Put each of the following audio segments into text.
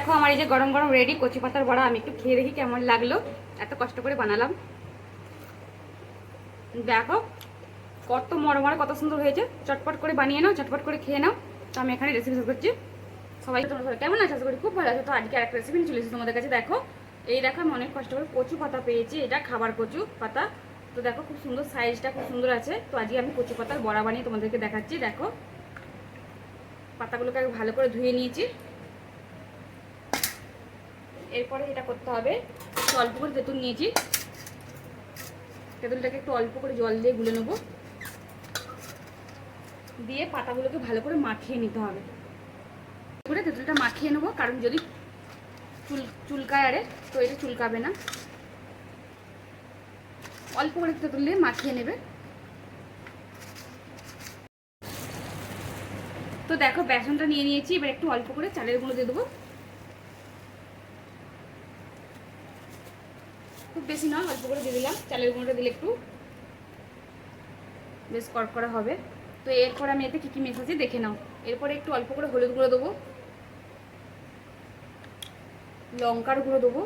দেখো আমার এই যে গরম গরম রেডি কচি পাতার বড়া, আমি একটু খেয়ে দেখি কেমন লাগল। এত কষ্ট করে বানালাম। দেখো, কত মরমর কত সুন্দর হয়েছে। চটপট করে বানিয়ে নাও, চটপট করে খেয়ে নাও। তো আমি এখানে রেসিপি শেষ করছি। সবাই তোমরা সবাই কেমন আছে? করি খুব ভালো আছে। তো আজকে একটা রেসিপি চলে এসেছি তোমাদের কাছে। দেখো, এই দেখো আমি অনেক কষ্ট করে কচু পাতা পেয়েছি। এটা খাবার কচু পাতা। তো দেখো, খুব সুন্দর সাইজটা খুব সুন্দর আছে। তো আজকে আমি কচু পাতার বড়া বানিয়ে তোমাদেরকে দেখাচ্ছি। দেখো, পাতাগুলোকে ভালো করে ধুয়ে নিয়েছি। এরপরে এটা করতে হবে, একটু অল্প করে তেঁতুল নিয়েছি। তেঁতুলটাকে একটু অল্প করে জল দিয়ে গুলে নেব। দিয়ে পাতাগুলোকে ভালো করে মাখিয়ে নিতে হবে। করে তেঁতুলটা মাখিয়ে নেব, কারণ যদি চুল, চুলকায় আরে, তো এটা চুলকাবে না। অল্প করে তেঁতুল দিয়ে মাখিয়ে নেবে। তো দেখো, বেসনটা নিয়ে নিয়েছি, এবার একটু অল্প করে চালের গুঁড়ো দিয়ে দেবো। খুব বেশি নয়, অল্প করে দিয়ে দিলাম। চালের গুঁড়োটা দিলে একটু বেশ কড়কড়া হবে। তো এরপর আমি এতে কী কী মেশাচ্ছি দেখে নাও। এরপরে একটু অল্প করে হলুদ গুঁড়ো দেবো। লঙ্কার গুঁড়ো দেবো।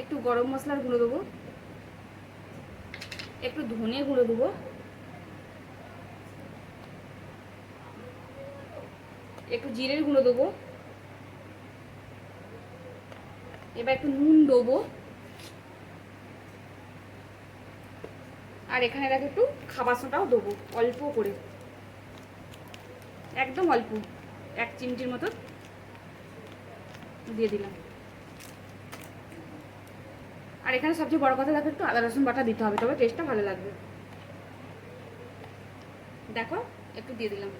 একটু গরম মশলার গুঁড়ো দেবো। একটু ধনে গুঁড়ো দেবো। একটু জিরের গুঁড়ো দেবো। এবার একটু নুন দেবো আর এখানে দেখো একটু খাবার সোটাও দেবো অল্প করে। একদম অল্প, এক চিমটির মতো দিয়ে দিলাম। আর এখানে সবচেয়ে বড় কথা, দেখো একটু আদা, রসুন বাটা দিতে হবে, তবে টেস্টটা ভালো লাগবে। দেখো, একটু দিয়ে দিলাম।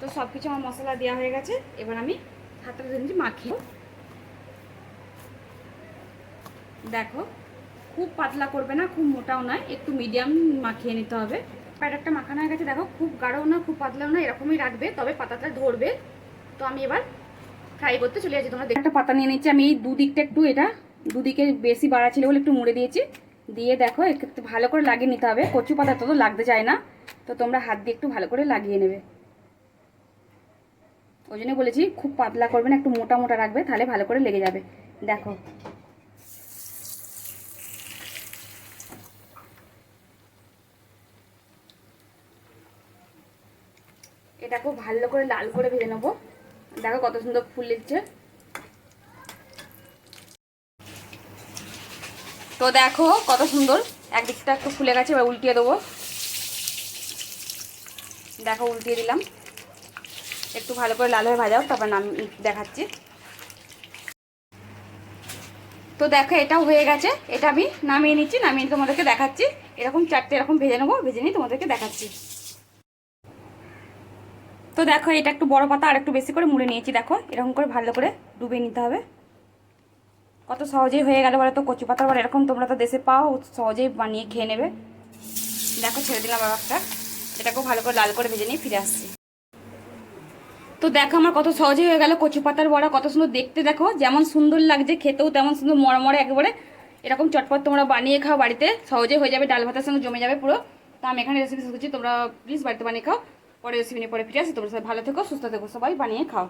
তো সব কিছু আমার মশলা দেওয়া হয়ে গেছে, এবার আমি হাতটা দিচ্ছি মাখিয়ে দেখো, খুব পাতলা করবে না, খুব মোটাও নয়, একটু মিডিয়াম মাখিয়ে নিতে হবে। প্যাটারটা মাখানো হয়ে গেছে, দেখো, খুব গাঢ়ও না, খুব পাতলাও না, এরকমই রাখবে, তবে পাতাটা ধরবে। তো আমি এবার ফ্রাই করতে চলে যাচ্ছি, তোমরা একটা পাতা নিয়ে নিচ্ছি, আমি এই দুদিকটা একটু এটা, দুদিকে বেশি বাড়া ছিল বলে একটু মুড়ে দিয়েছি। দিয়ে দেখো, একটু ভালো করে লাগিয়ে নিতে হবে, কচু পাতা তো লাগতে চায় না, তো তোমরা হাত দিয়ে একটু ভালো করে লাগিয়ে নেবে। ওই জন্য বলেছি, খুব পাতলা করবে না, একটু মোটা মোটা রাখবে, তাহলে ভালো করে লেগে যাবে। দেখো এটা খুব ভালো করে লাল করে ভেজে নেব। দেখো কত সুন্দর ফুল দিচ্ছে। তো দেখো কত সুন্দর, একদিকটা একটু ফুলে গেছে, এবার উল্টিয়ে দেবো। দেখো উল্টিয়ে দিলাম। একটু ভালো করে লাল হয়ে ভাজাও তারপর নাম দেখাচ্ছি। তো দেখো এটাও হয়ে গেছে। এটা আমি নামিয়ে নিচ্ছি, নামিয়ে তোমাদেরকে দেখাচ্ছি। এরকম চারটে এরকম ভেজে নেব, ভেজে নিয়ে তোমাদেরকে দেখাচ্ছি। তো দেখো, এটা একটু বড় পাতা আর একটু বেশি করে মুড়ে নিয়েছি, দেখো। এরকম করে ভালো করে ডুবে নিতে হবে। কত সহজেই হয়ে গেল বলে তো, কচু পাতা বলে, এরকম তোমরা তো দেশে পাও, সহজেই বানিয়ে খেয়ে নেবে। দেখো, ছেড়ে দিলাম একটা এটাকেও ভালো করে লাল করে ভেজে নিয়ে ফিরে আসছি। তো দেখো, আমার কত সহজেই হয়ে গেল কচু পাতার বড়া, কত সুন্দর দেখতে দেখো। যেমন সুন্দর লাগছে, খেতেও তেমন সুন্দর মরমরে একেবারে। এরকম চটপট তোমরা বানিয়ে খাও বাড়িতে, সহজেই হয়ে যাবে, ডাল ভাতের সঙ্গে জমে যাবে পুরো। তো আমি এখানে রেসিপি শিখেছি, তোমরা প্লিজ বাড়িতে বানিয়ে খাও। পরে রেসিপি পরে ফিরে আসি। তোমরা সবাই ভালো থেকো সুস্থ থেকো সবাই বানিয়ে খাও।